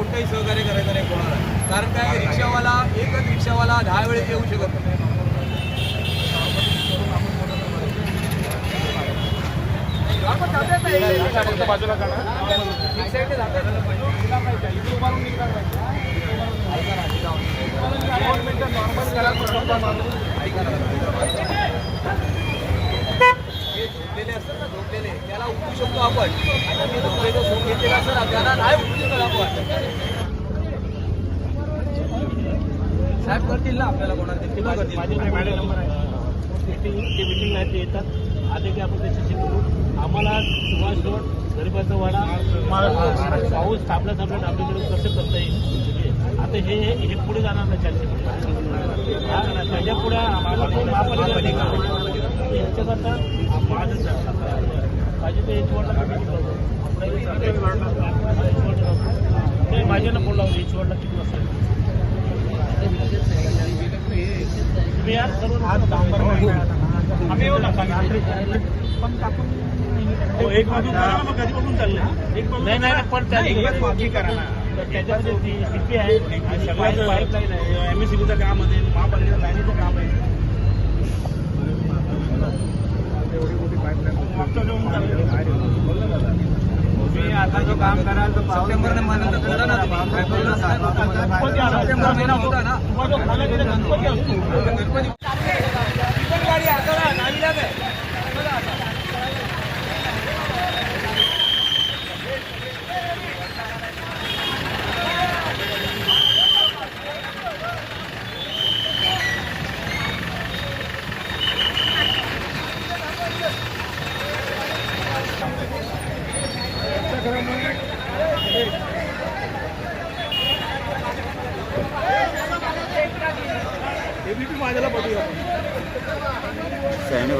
कोणताही सहकार्य करायचं नाही कोणाला. कारण काय रिक्षावाला एकच रिक्षावाला दहा वेळेस येऊ शकत नाही. आपण जातात ना, बाजूला एक साईडने जातात ना. हे झोपलेले असतात ना झोपलेले उठू शकतो आपण आता मी झोपलेलं झोप घेतलेला असतं ना नाही उठू शकत आपण साहेब करतील ना आपल्याला कोणाला ते करतील माझे मॅडम नंबर आहे मीटिंग ते मीटिंग नाही ते येतात आले की आपण त्याच्याशी बोलू आम्हाला सुभाष रोड गरिबाचा वाडा पाऊस थांबला थांबला आपल्याकडे कसं करता येईल आता हे हे पुढे जाणार नाही त्याच्या पुढे महापालिका यांच्याकरता माझं ते एचवडला मी माझ्यानं फोन लावून किती वाजता तुम्ही यार आम्ही येऊ नका पण टाकून एक बाजू करा मग कधी बघून एक बाजू नाही नाही पण त्याच्यामध्ये ती शिपी आहे पाईपलाईन आहे एम एस काम आहे महापालिकेचं लाईनीचं काम आहे तुम्ही आता जो काम कराल तो? सप्टेंबर महिना होता ना. गणपती पण गाडी हाताळा नावीलाच आहे बघा आता. एबीपी माझ्याला बघूया. सैनी